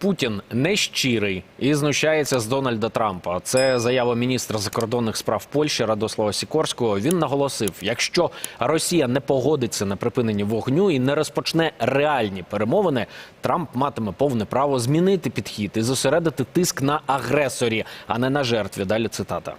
Путін нещирий і знущається з Дональда Трампа. Це заява міністра закордонних справ Польщі Радослава Сікорського. Він наголосив: якщо Росія не погодиться на припинення вогню і не розпочне реальні перемовини, Трамп матиме повне право змінити підхід і зосередити тиск на агресорі, а не на жертві. Далі цитата.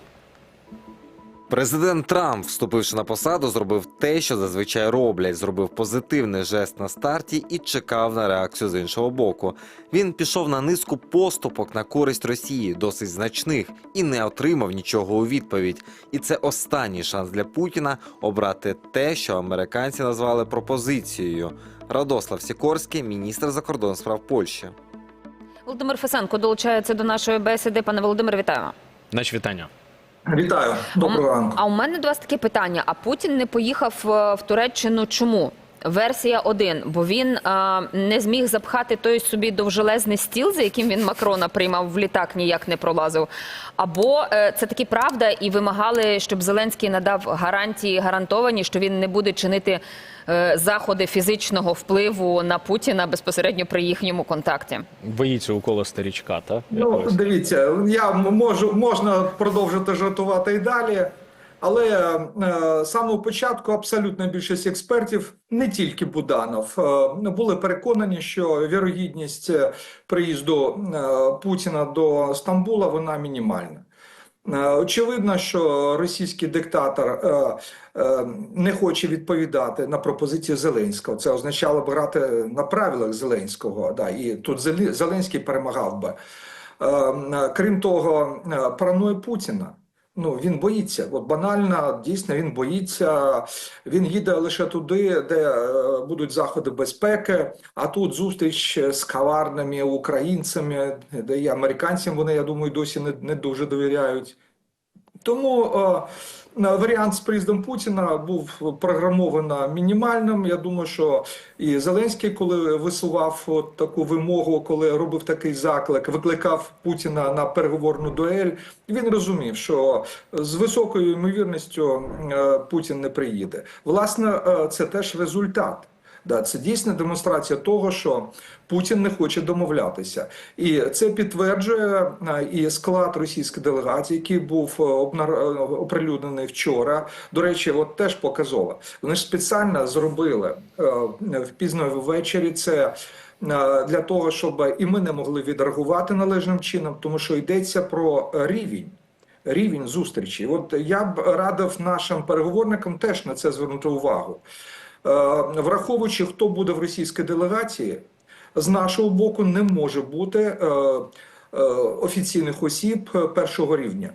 Президент Трамп, вступивши на посаду, зробив те, що зазвичай роблять. Зробив позитивний жест на старті і чекав на реакцію з іншого боку. Він пішов на низку поступок на користь Росії, досить значних, і не отримав нічого у відповідь. І це останній шанс для Путіна обрати те, що американці назвали пропозицією. Радослав Сікорський, міністр закордонних справ Польщі. Володимир Фесенко долучається до нашої бесіди. Пане Володимире, вітаємо. Наші вітання. Вітаю, доброго ранку. А у мене до вас таке питання: а Путін не поїхав е, в Туреччину чому? Версія 1, бо він е, не зміг запхати той собі довжелезний стіл, за яким він Макрона приймав в літак, ніяк не пролазив. Або е, це таки правда, і вимагали, щоб Зеленський надав гарантії гарантовані, що він не буде чинити е, заходи фізичного впливу на Путіна безпосередньо при їхньому контакті. Боїться укола старічка, та Ну, дивіться, я можу можна продовжити жартувати і далі. Але е, з самого початку абсолютна більшість експертів, не тільки Буданов, е, були переконані, що вірогідність е, приїзду е, Путіна до Стамбула вона мінімальна. Е, Очевидно, що російський диктатор е, е, не хоче відповідати на пропозицію Зеленського. Це означало б грати на правилах Зеленського. І тут Зеленський перемагав би. Е, е, Крім того, е, Путіна. Ну він боїться. От банально, дійсно, він боїться. Він їде лише туди, де е, будуть заходи безпеки. А тут зустріч з каварними українцями, де і американцям вони, я думаю, досі не, не дуже довіряють. Тому е, варіант з приїздом Путіна був програмовано мінімальним. Я думаю, що і Зеленський, коли висував от таку вимогу, коли робив такий заклик, викликав Путіна на переговорну дуель. Він розумів, що з високою ймовірністю е, Путін не приїде. Власне, е, це теж результат. Да, це дійсна демонстрація того, що Путін не хоче домовлятися, і це підтверджує і склад російської делегації, який був е, е, оприлюднений вчора. До речі, от теж показово. Вони ж спеціально зробили е, в пізно ввечері це. Для того щоб і ми не могли відреагувати належним чином, тому що йдеться про рівень рівень зустрічі. От я б радив нашим переговорникам теж на це звернути увагу. Е, Враховуючи, хто буде в російській делегації, з нашого боку не може бути е, е, офіційних осіб першого рівня.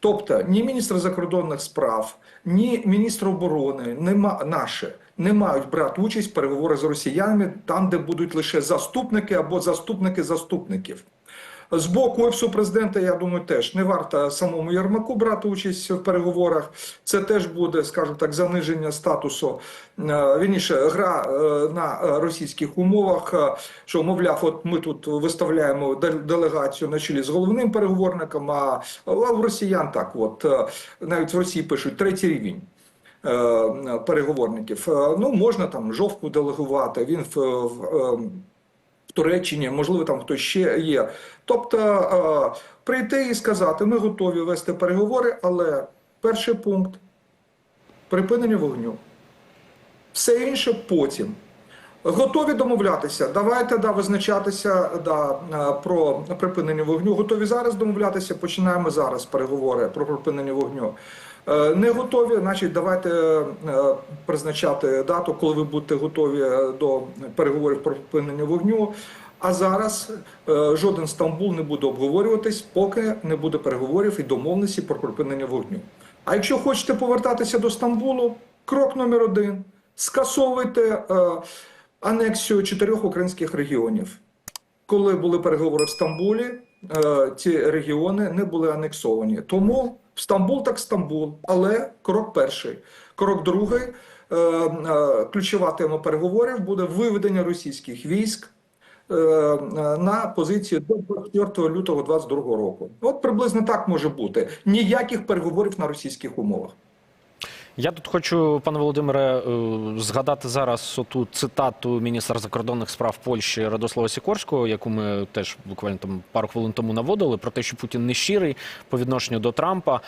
Тобто ні міністр закордонних справ, ні міністр оборони, нема наші не мають брати участь в переговорах з росіянами там, де будуть лише заступники або заступники заступників. З боку офісу президента, я думаю, теж не варто самому Єрмаку брати участь в переговорах. Це теж буде, скажімо так, заниження статусу. е, Вірніше, гра е, на російських умовах. е, Що, мовляв, от ми тут виставляємо делегацію на чолі з головним переговорником. А в росіян так, от навіть в Росії пишуть третій рівень. Переговорників ну можна там жовтку делегувати. Він в, в е, Туреччині, можливо, там хтось ще є. Тобто е, прийти і сказати, ми готові вести переговори, але перший пункт припинення вогню. Все інше потім. Готові домовлятися. Давайте да, визначатися да, е, про припинення вогню. Готові зараз домовлятися. Починаємо зараз переговори про припинення вогню. Е, Не готові, значить, давайте е, призначати дату, коли ви будете готові е, до переговорів про припинення вогню. А зараз е, жоден Стамбул не буде обговорюватись, поки не буде переговорів і домовленості про припинення вогню. А якщо хочете повертатися до Стамбулу, крок номер один: скасовуйте е, анексію чотирьох українських регіонів. Коли були переговори в Стамбулі, е, ці регіони не були анексовані. Тому Стамбул так Стамбул, але крок перший. Крок другий, е, е, ключова тема переговорів буде виведення російських військ е, на позиції до 4 лютого 2022 року. От приблизно так може бути. Ніяких переговорів на російських умовах. Я тут хочу, пане Володимире, е, згадати зараз оту цитату міністра закордонних справ Польщі Радослава Сікорського, яку ми теж буквально там пару хвилин тому наводили, про те, що Путін не щирий по відношенню до Трампа.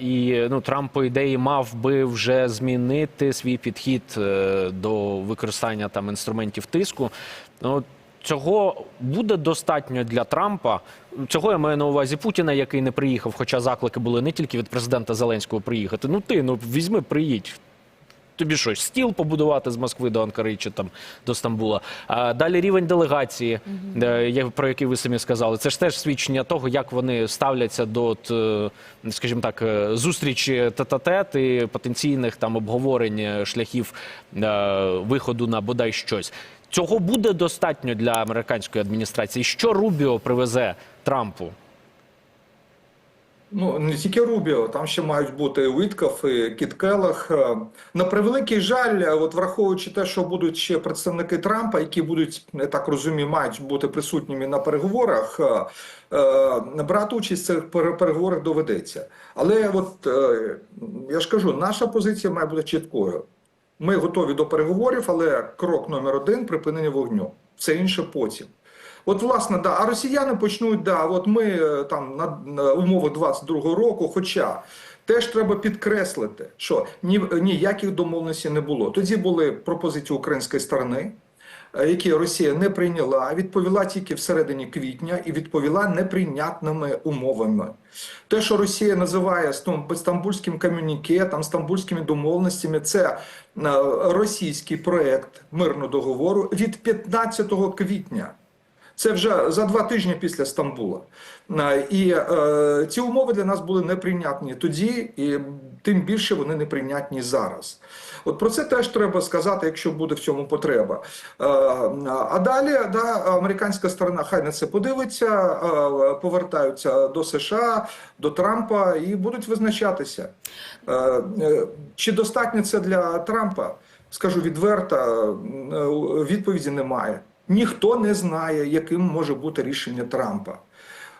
І ну, Трамп, по ідеї, мав би вже змінити свій підхід е, до використання там інструментів тиску. Ну, Цього буде достатньо для Трампа. Цього я маю на увазі Путіна, який не приїхав, хоча заклики були не тільки від президента Зеленського приїхати. Ну ти ну візьми, приїдь. Тобі що, стіл побудувати з Москви до Анкари чи там до Стамбула. А далі рівень делегації, е, я- про який ви самі сказали. Це ж теж свідчення того, як вони ставляться до, от, е, скажімо так, е, зустрічі тет-а-тет і потенційних там обговорень шляхів виходу на бодай щось. Цього буде достатньо для американської адміністрації. Що Рубіо привезе Трампу? Ну, не тільки Рубіо, там ще мають бути Витков і Кіт. Е, На превеликий жаль, е, от враховуючи те, що будуть ще представники Трампа, які будуть, я так розумію, мають бути присутніми на переговорах, е, брати участь в цих пере- переговорах доведеться. Але от я ж кажу, наша позиція має бути чіткою. Ми готові до переговорів, але крок номер один припинення вогню. Все інше потім. От, власне, да, а росіяни почнуть, да, от ми е, там на, на умовах 22-го року, хоча теж треба підкреслити, що ні, ніяких домовленостей не було. Тоді були пропозиції української сторони, е, які Росія не прийняла, відповіла тільки всередині квітня і відповіла неприйнятними умовами. Те, що Росія називає стамбульським комюніке, там стамбульськими домовленостями, це е, російський проект мирного договору від 15 квітня. Це вже за два тижні після Стамбула. Е, І е, ці умови для нас були неприйнятні тоді, і тим більше вони неприйнятні зараз. От про це теж треба сказати, якщо буде в цьому потреба. Е, а далі да, американська сторона хай на це подивиться, е, повертаються до США, до Трампа і будуть визначатися. Е, Чи достатньо це для Трампа? Скажу відверто, відповіді немає. Ніхто не знає, яким може бути рішення Трампа.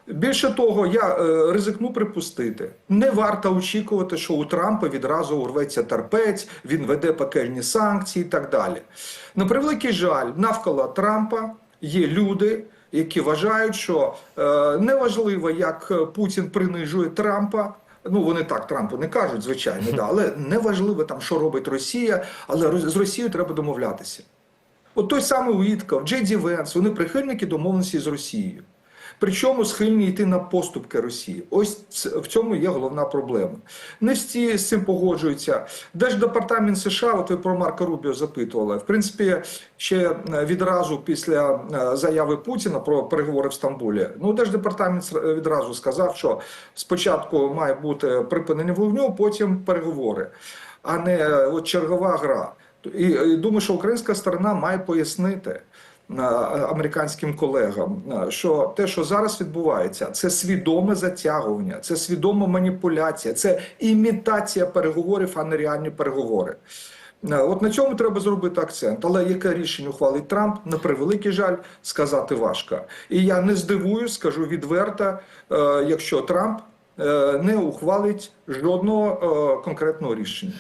Більше того, я е, ризикну припустити, не варто очікувати, що у Трампа відразу урветься терпець, він веде пекельні санкції і так далі. На превеликий жаль, навколо Трампа є люди, які вважають, що е, неважливо, як Путін принижує Трампа. Ну, вони так Трампу не кажуть, звичайно, да, але неважливо там, що робить Росія, але з Росією треба домовлятися. От той самий Уітков, Джей Ді Венс, вони прихильники домовленості з Росією. Причому схильні йти на поступки Росії. Ось в цьому є головна проблема. Не всі з цим погоджуються. Держдепартамент США, от ви про Марка Рубіо запитували. В принципі, ще е, відразу після е, заяви Путіна про переговори в Стамбулі. Ну, держдепартамент відразу сказав, що спочатку має бути припинення вогню, потім переговори, а не е, от чергова гра. І, і думаю, що українська сторона має пояснити американським колегам, е, що те, що зараз відбувається, це свідоме затягування, це свідома маніпуляція, це імітація переговорів, а не реальні переговори. Е, От на цьому треба зробити акцент. Але яке рішення ухвалить Трамп, на превеликий жаль, сказати важко. І я не здивуюсь, скажу відверто, е, якщо Трамп е, не ухвалить жодного е, конкретного рішення.